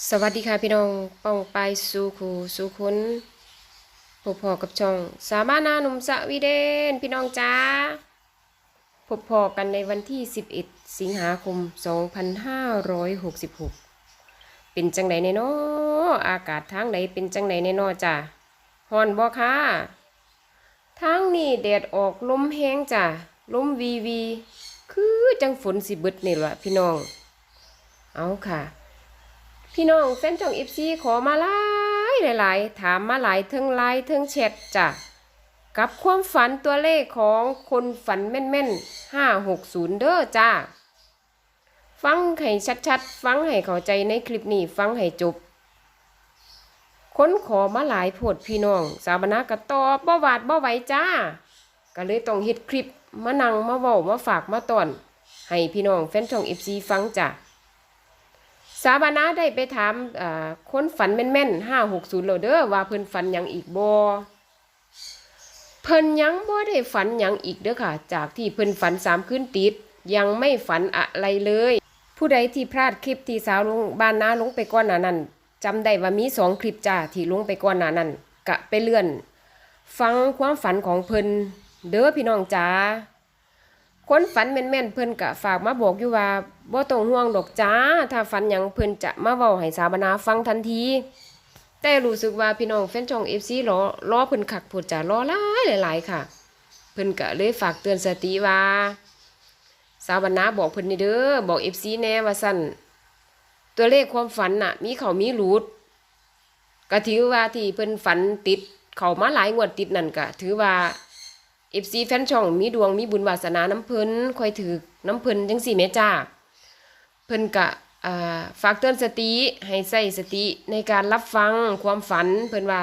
สวัสดีค่ะพี่น้องป้องไปสู่คูสู่คุณพบพอกับช่อง สามานาหนุ่มสวีเดน พี่น้องจ้าพบพอกันในวันที่ 11 สิงหาคม 2566 เป็นจังไหนในนออากาศทางไหนเป็นจังไหนในนอจ้าฮอนบ่ค่ะทางนี้แดดออกลมแห้งจ้าลมวีวี คือจังฝนสิบิดนี่ล่ะพี่น้อง เอาค่ะ พี่น้องแฟนช่องอิฟซีขอมาหลายหลายๆถามมาหลายเทิงไลน์เทิงแชทจ้ะกับความฝันตัวเลขของคนฝันแม่นๆห้าหกศูนย์เด้อจ้า ฟังให้ชัดๆ ฟังให้เข้าใจในคลิปนี้ฟังให้จบ ค้นขอมาหลายโพดพี่น้อง สาบนากระตอบบ่หวาดบ่ไหวจ้า ก็เลยต้องเฮ็ดคลิปมานั่งมาเว้ามาฝากมาตอน ให้พี่น้องแฟนช่องอิฟซีฟังจ้ะ สาบานาได้ไปถามอ่าคนฝันแม่นๆห้าหกศูนย์โลเด้อว่าเพิ่นฝันยังอีกบ่เพิ่นยังบ่ได้ฝันยังอีกเด้อค่ะ จากที่เพิ่นฝันสามคืนติด ยังไม่ฝันอะไรเลย ผู้ใดที่พลาดคลิปที่สาวลงบ้านนาลงไปก่อนหนานั้นจำได้ว่ามีสองคลิปจ้าที่ลงไปก่อนหนานั้นกะไปเลื่อน ฟังความฝันของเพิ่นเด้อพี่น้องจ๋า คนฝันแม่นๆเพิ่นกะฝากมาบอกอยู่ว่าบ่ต้องห่วงดอกจ้า ถ้าฝันหยังเพิ่นจะมาเว้าให้สาบนาฟังทันที แต่รู้สึกว่าพี่น้องแฟนช่อง FC รอรอเพิ่นคักพูดจ้ารอหลายหลายๆค่ะ เพิ่นก็เลยฝากเตือนสติว่า สาวบรรณาบอกเพิ่นนี่เด้อบอก FC แน่ว่าซั่นตัวเลขความฝันน่ะ มีเขามีหลุดก็ถือว่าที่เพิ่นฝันติด เขามาหลายงวดติดนั่นก็ถือว่า เอฟซีแฟนช่องมีดวงมีบุญวาสนาน้ำเพิ่นคอยถือน้ำเพิ่นจังสี่แม่จ้า เพิ่นกะอ่าฝากเตือนสติให้ใส่สติในการรับฟังความฝัน เพิ่นว่า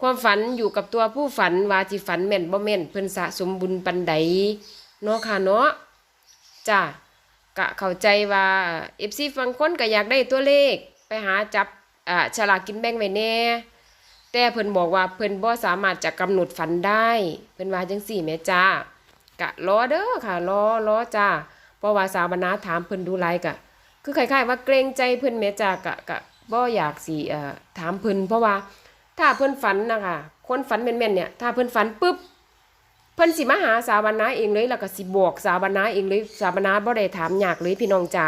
ความฝันอยู่กับตัวผู้ฝันว่าสิฝันแม่นบ่แม่น เพิ่นสะสมบุญปันใดเนาะค่ะเนาะจ้ากะเข้าใจว่า FC ฟังคนก็อยากได้ตัวเลข ไปหาจับอ่าฉลากกินแบ่งไว้แน่ แต่เพิ่นบอกว่าเพิ่นบ่สามารถจะกำหนดฝันได้ เพิ่นว่าจังสี่แม่จ้ากะรอเด้อค่ะรอรอจ้าเพราะว่าสาวบรรณาถามเพิ่นดูไลกะ คือคล้ายๆว่าเกรงใจเพิ่นแม่จ้ากะกะบ่อยากสิเอ่อถามเพิ่นเพราะว่าถ้าเพิ่นฝันนะคะคนฝันแม่นๆเนี่ยถ้าเพิ่นฝันปุ๊บเพิ่นสิมาหาสาวบรรณาเองเลยแล้วก็สิบอกสาวบรรณาเองเลยสาวบรรณาบ่ได้ถามยากเลยพี่น้องจ๋า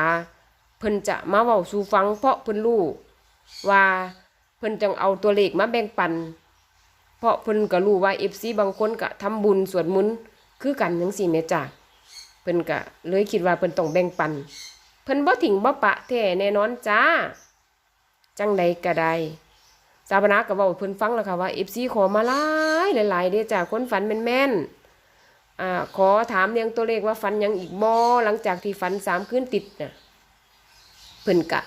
เพิ่นจะมาเว้าสู่ฟังเพราะเพิ่นรู้ว่า เพิ่นจังเอาตัวเลขมาแบ่งปัน เพราะเพิ่นก็รู้ว่า FC บางคนก็ทำบุญสวดมนต์คือกันจังซี่แม่จ้ะเพิ่นก็เลยคิดว่าเพิ่นต้องแบ่งปัน เพิ่นบ่ทิ้งบ่ปะแท้แน่นอนจ้า จังใดก็ได้สาบนาก็เว้าเพิ่นฟังแล้วค่ะว่า FC ขอมาหลายหลายเด้จ้าคนฝันแม่นๆอ่าขอถามเรียงตัวเลขว่าฝันยังอีกบ่หลังจากที่ฝันสามคืนติดน่ะเพิ่นกะ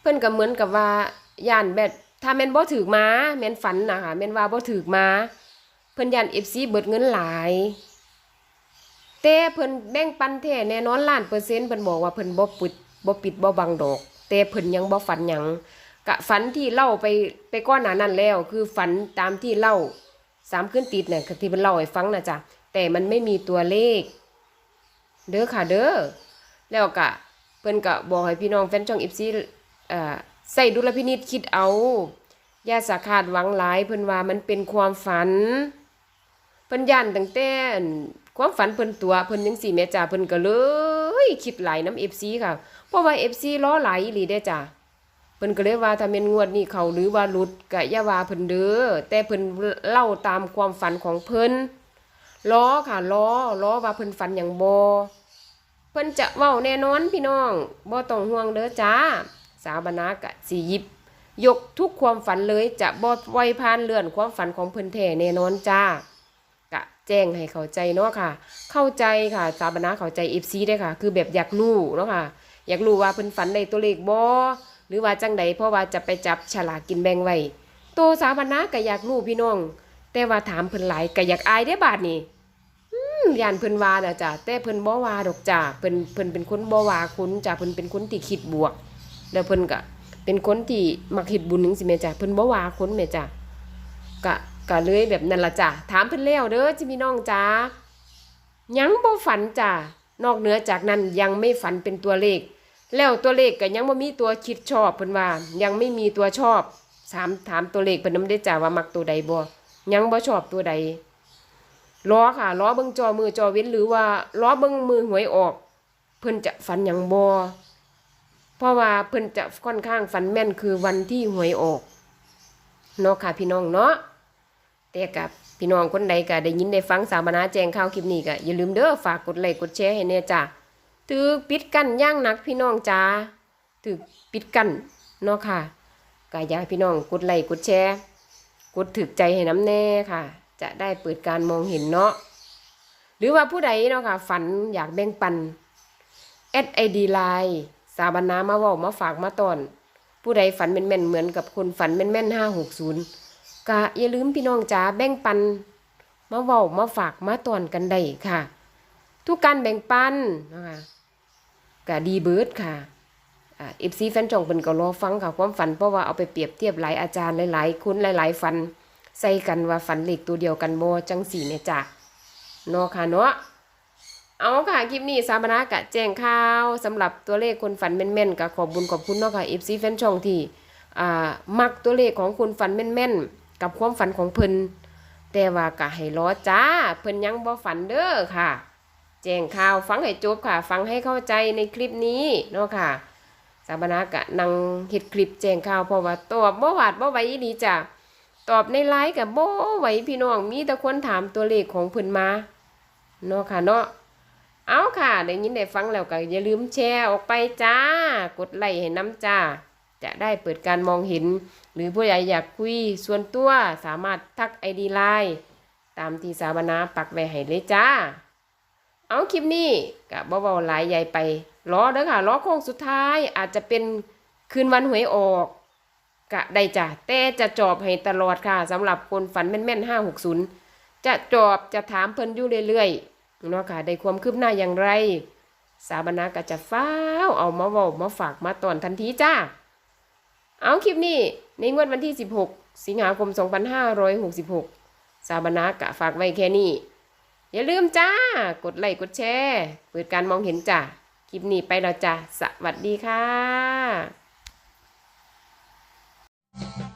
เพิ่นก็เหมือนกับว่าย่านแบบ ถ้าแม่นบ่ถือมาแม่นฝันนะคะแม่นว่าบ่ถือมาเพิ่นย่าน FC เบิดเงินหลายแต่เพิ่นแบ่งปันแท้แน่นอนล้านเปอร์เซ็นต์เพิ่นบอกว่าเพิ่นบ่ปิดบ่ปิดบ่บังดอก แต่เพิ่นยังบ่ฝันหยังกะฝันที่เล่าไปไปก่อนหน้านั้นแล้ว คือฝันตามที่เล่าสามคืนติดน่ะคือที่เพิ่นเล่าให้ฟังนะจ้ะแต่มันไม่มีตัวเลข เด้อค่ะเด้อแล้วก็เพิ่นก็บอกให้พี่น้องแฟนช่อง FC เอ่อ ใส่ดุลพินิจคิดเอาอย่าสาคาดหวังหลายเพิ่นว่ามันเป็นความฝัน เพิ่นย่านตั้งแต่อั่นความฝันเพิ่นตัวเพิ่นจังซี่แม่จ้าเพิ่นก็เลย คิดหลายน้ำ FC ค่ะ เพราะว่า FC ล้อหลายหลีเด้จ้าเพิ่นก็เลยว่าถ้าแม่นงวดนี้เขาหรือว่าหลุดก็อย่าว่าเพิ่นเด้อแต่เพิ่นเล่าตามความฝันของเพิ่นล้อค่ะล้อล้อว่าเพิ่นฝันหยังบ่เพิ่นจะเว้าแน่นอนพี่น้องบ่ต้องห่วงเด้อจ้า สาวบรรณากะสียิบ ยกทุกความฝันเลยจะบอดไวพานเลื่อนความฝันของเพิ่นแท้แน่นอนจ้ากะแจ้งให้เข้าใจเนาะค่ะ เข้าใจค่ะสาวบรรณาเข้าใจเอฟซีได้ค่ะ คือแบบอยากรู้เนาะค่ะ อยากรู้ว่าเพิ่นฝันในตัวเลขบ่หรือว่าจังใดเพราะว่าจะไปจับฉลากกินแบ่งไว้ตัวสาวบรรณาก็อยากรู้พี่น้อง แต่ว่าถามเพิ่นหลายก็อยากอายได้บาดนี้ย่านเพิ่นวาน่ะจ้ะแต่เพิ่นบ่วาดอกจ้ะเพิ่นเพิ่นเป็นคนบ่วาคุณจ้ะเพิ่นเป็นคนที่คิดบวก แล้วเพิ่นก็เป็นคนที่มักเฮ็ดบุญจังซี่แม่จ้ะเพิ่นบ่ว่าคนแม่จ้ะก็ก็เลยแบบนั้นละจ้ะถามเพิ่นแล้วเด้อจิพี่น้องจ้ายังบ่ฝันจ้ะนอกเหนือจากนั้นยังไม่ฝันเป็นตัวเลข แล้วตัวเลขก็ยังบ่มีตัวคิดชอบเพิ่นว่า ยังไม่มีตัวชอบถามถามตัวเลขเพิ่นนำได้จ้าว่ามักตัวใดบ่ยังบ่ชอบตัวใดรอค่ะรอเบิ่งจอมือจอเว้นหรือว่ารอเบิ่งมือหวยออก เพิ่นจะฝันยังบ่ เพราะว่าเพิ่นจะค่อนข้างฝันแม่นคือวันที่หวยออกเนาะค่ะพี่น้องเนาะแต่กับพี่น้องคนใดก็ได้ยินได้ฟังสามนาแจ้งข่าวคลิปนี้ก็อย่าลืมเด้อฝากกดไลค์กดแชร์ให้แน่จ้าถือปิดกั้นย่างนักพี่น้องจ้าถือปิดกั้นเนาะค่ะก็อยากพี่น้องกดไลค์กดแชร์กดถึกใจให้น้ำแน่ค่ะ จะได้เปิดการมองเห็นเนาะหรือว่าผู้ใดเนาะค่ะฝันอยากแบ่งปันแอดไอดีไลน์ สาบานนามาว่ามาฝากมาตอน ผู้ใดฝันแม่นๆเหมือนกับคนฝันแม่นๆห้าหกศูนย์ก็อย่าลืมพี่น้องจ้าแบ่งปัน มาเว้ามาฝากมาตอนกันได้ค่ะ ทุกการแบ่งปันนะคะก็ดีเบิร์ดค่ะอ่าเอฟซีแฟนช่องเป็นก็รอฟังค่ะความฝันเพราะว่าเอาไปเปรียบเทียบหลายอาจารย์หลายๆคุณหลาย ๆ ฝัน ใส่กันว่าฝันเหลขตัวเดียวกันบ่จังสีเนี่ยจ้ะเนาะค่ะเนาะ เอาค่ะ คลิปนี้สามนากะแจ้งข่าวสำหรับตัวเลขคนฝันแม่นๆก็ขอบบุญขอบคุณเนาะค่ะเอฟซีแฟนช่องที่อ่ามักตัวเลขของคนฝันแม่นๆกับความฝันของเพิ่นแต่ว่าก็ให้รอจ้า เพิ่นยังบ่ฝันเด้อค่ะ แจ้งข่าวฟังให้จบค่ะ ฟังให้เข้าใจในคลิปนี้เนาะค่ะสาบนากะนังเฮ็ดคลิปแจ้งข่าวเพราะว่าตอบบ่หวาดบ่ไหวอีหลีจ้ะตอบในไลน์กับบ่ไหวพี่น้องมีแต่คนถามตัวเลขของเพิ่นมาเนาะค่ะเนาะ เอาค่ะได้ยินได้ฟังแล้วก็อย่าลืมแชร์ออกไปจ้า กดไลค์ให้น้ำจ้า จะได้เปิดการมองเห็น หรือผู้ใหญ่อยากคุยส่วนตัวสามารถทักไอดีไลน์ตามที่สาบนาปักไว้ให้เลยจ้า เอาคลิปนี้กะบ่เบาๆหลายใหญ่ไปรอเด้อค่ะรอโค้งสุดท้ายอาจจะเป็นคืนวันหวยออกกะได้จ้ะแต่จะจอบให้ตลอดค่ะสำหรับคนฝันแม่นๆห้าหกศูนย์จะจอบจะถามเพิ่นอยู่เรื่อยๆ เนาะค่ะได้ความคืบหน้าอย่างไร สาบนาก็จะเฝ้าเอามาบอกมาฝากมาตอนทันทีจ้า เอาคลิปนี้ในงวดวันที่ 16 สิงหาคม 2566 สาบนากะฝากไว้แค่นี้ อย่าลืมจ้า กดไลค์กดแชร์เปิดการมองเห็นจ้าคลิปนี้ไปแล้วจ้าสวัสดีค่ะ